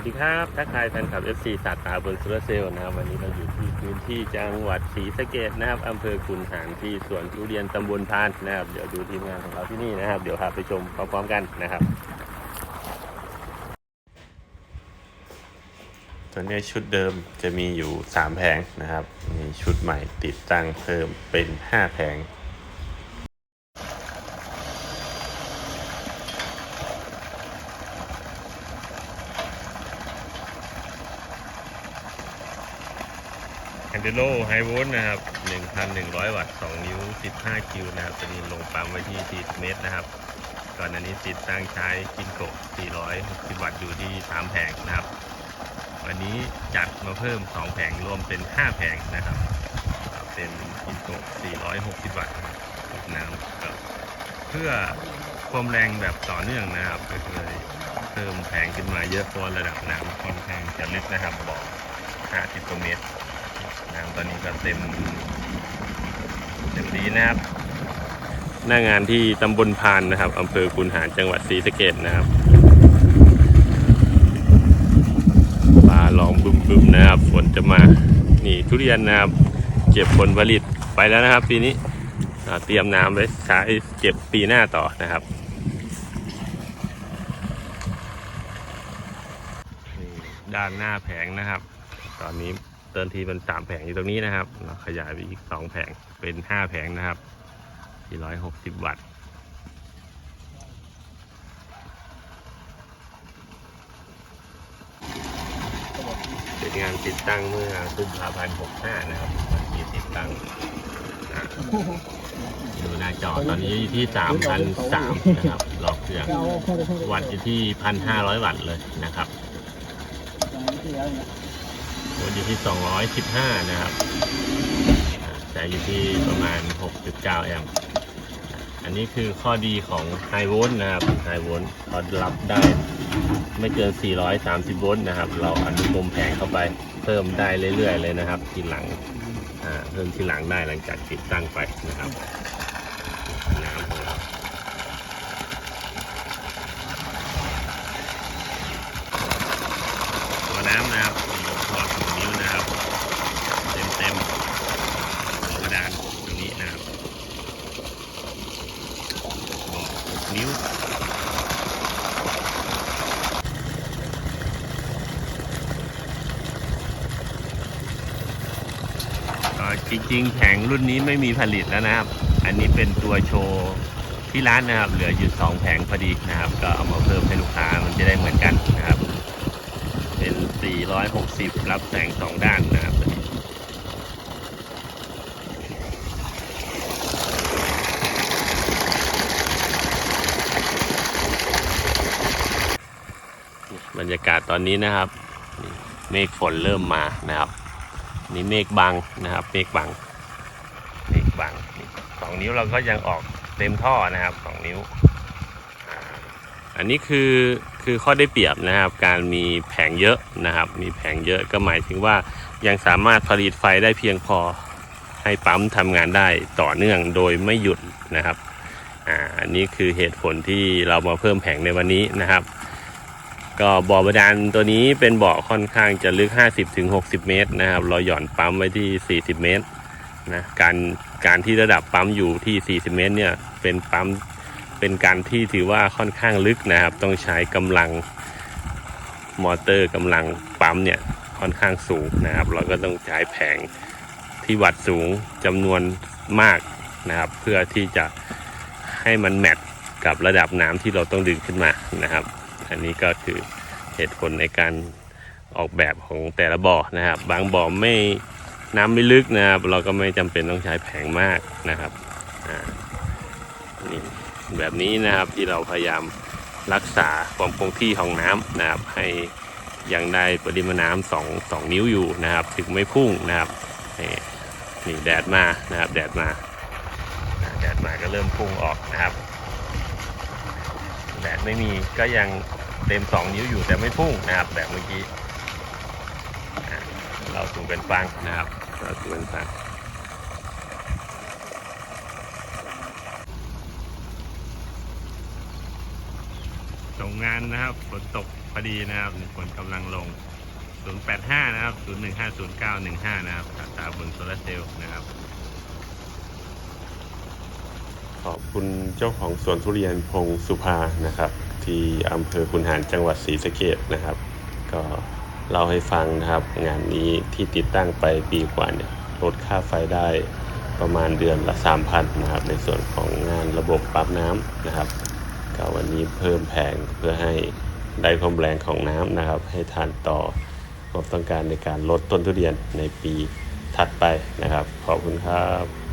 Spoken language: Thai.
สวัสดีครับทักทายแฟนคลับ FC สาขาบนสุรเซลนะครับ วันนี้เราอยู่ที่พื้นที่จังหวัดศรีสะเกดนะครับอำเภอคุนหารที่สวนทุเรียนตำบลพานนะครับ เดี๋ยวดูทีมงานของเราที่นี่นะครับ เดี๋ยวพาไปชมพร้อมๆกันนะครับ ตัวนี้ชุดเดิมจะมีอยู่ 3 แผงนะครับ มีชุดใหม่ติดตั้งเพิ่มเป็น 5 แผง แอนเดโลไฮโวลต์นะครับ 1,100 วัตต์ 2 นิ้ว 15 คิวนะครับตัวนี้ลงปั๊มไว้ที่ 40 เมตรนะครับ ก่อนอันนี้ติดตั้งใช้กินโกะ460 วัตต์อยู่ที่ 3 แผงนะครับ วันนี้จัดมาเพิ่ม 2 แผงรวมเป็น 5 แผงนะครับ เป็นกินโกะ460 วัตต์นะครับน้ำครับเพื่อความแรงแบบต่อเนื่องนะครับก็เลยเพิ่มแผงขึ้นมาเยอะพราะว่าระดับน้ำค่อนข้างจะลึกนะครับบ่อ50กว่าเมตร น้ำตอนนี้ก็เต็มเต็มดีนะครับ หน้างานที่ตำบลพานนะครับอำเภอคุนหารจังหวัดศรีสะเกดนะครับฟ้าร้องบึมๆนะครับฝนจะมานี่ทุเรียนนะครับเก็บผลผลิตไปแล้วนะครับ ปีนี้เตรียมน้ำไว้ใช้เก็บปีหน้าต่อนะครับนี่ด้านหน้าแผงนะครับ ตอนนี้ เติมทีเป็นสามแผงอยู่ตรงนี้นะครับ เราขยายไปอีกสองแผงเป็นห้าแผงนะครับที่ร้อยหกสิบวัตต์เป็นงานติดตั้งเมื่อกุมภาพันธ์65นะครับวันที่ติดตั้งดูหน้าจอตอนนี้อยู่ที่ 3,003นะครับหลอกเครื่องวัตต์อยู่ที่ 1,500 วัตต์เลยนะครับ วันอยู่ที่ 215 นะครับอ่าแต่อยู่ที่ประมาณ 6.9 แอมป์อันนี้คือข้อดีของไฮโวลต์นะครับไฮโวลต์พอรับได้ไม่เกิน 430 โวลต์นะครับ เราอนุกรมแผงเข้าไปเพิ่มได้เรื่อยๆ เลยนะครับ ทีหลังเพิ่มทีหลังได้หลังจากติดตั้งไปนะครับน้ำของเราน้ำนะครับมีพอส นิ้วจริงๆแผงรุ่นนี้ไม่มีผลิตแล้วนะครับ อันนี้เป็นตัวโชว์ที่ร้านนะครับ เหลืออยู่2แผงพอดีนะครับ ก็เอามาเพิ่มให้ลูกค้ามันจะได้เหมือนกันนะครับ เป็น 460 รับแสง 2 ด้านนะครับ บรรยากาศตอนนี้นะครับ เมฆฝนเริ่มมานะครับ นี่เมฆบังนะครับ เมฆบังเมฆบังสองนิ้วเราก็ยังออกเต็มท่อนะครับสองนิ้ว อันนี้คือคือข้อได้เปรียบนะครับ การมีแผงเยอะนะครับ มีแผงเยอะก็หมายถึงว่ายังสามารถผลิตไฟได้เพียงพอให้ปั๊มทำงานได้ต่อเนื่องโดยไม่หยุดนะครับ อ่า อันนี้คือเหตุผลที่เรามาเพิ่มแผงในวันนี้นะครับ ก็บ่อบาดาลตัวนี้เป็นบ่อค่อนข้างจะลึก 50-60 เมตรนะครับ เราหย่อนปั๊มไว้ที่ 40 เมตรนะการการที่ระดับปั๊มอยู่ที่ 40 เมตรเนี่ยเป็นปั๊มเป็นการที่ถือว่าค่อนข้างลึกนะครับ ต้องใช้กำลังมอเตอร์กำลังปั๊มเนี่ยค่อนข้างสูงนะครับ เราก็ต้องใช้แผงที่วัดสูงจำนวนมากนะครับ เพื่อที่จะให้มันแมทกับระดับน้ำที่เราต้องดึงขึ้นมานะครับ อันนี้ก็คือเหตุผลในการออกแบบของแต่ละบ่อนะครับ บางบ่อไม่น้ำไม่ลึกนะครับ เราก็ไม่จำเป็นต้องใช้แผงมากนะครับนี่แบบนี้นะครับที่เราพยายามรักษาความคงที่ของน้ำนะครับให้ยังได้ปริมาณน้ำสองสองนิ้วอยู่นะครับ ถึงไม่พุ่งนะครับนี่แดดมานะครับ แดดมาแดดมาก็เริ่มพุ่งออกนะครับ แดดไม่มีก็ยัง เต็ม 2 นิ้วอยู่แต่ไม่พุ่งนะครับแบบเมื่อกี้เราสูงเป็นฟังนะครับเราสูงเป็นฟังตรงงานนะครับฝนตกพอดีนะครับฝนกำลังลง 085 นะครับ 0150915 นะครับตราบนโซลาร์เซลล์นะครับ ขอบคุณเจ้าของสวนทุเรียนพงสุภานะครับ ที่อำเภอคุนหารจังหวัดศรีสะเกดนะครับ ก็เล่าให้ฟังนะครับ งานนี้ที่ติดตั้งไปปีกว่าเนี่ยลดค่าไฟได้ประมาณเดือนละ 3,000นะครับ ในส่วนของงานระบบปรับน้ำนะครับก็วันนี้เพิ่มแผงเพื่อให้ได้ความแรงของน้ำนะครับ ให้ทานต่อความต้องการในการลดต้นทุเรียนในปีถัดไปนะครับ ขอบคุณครับ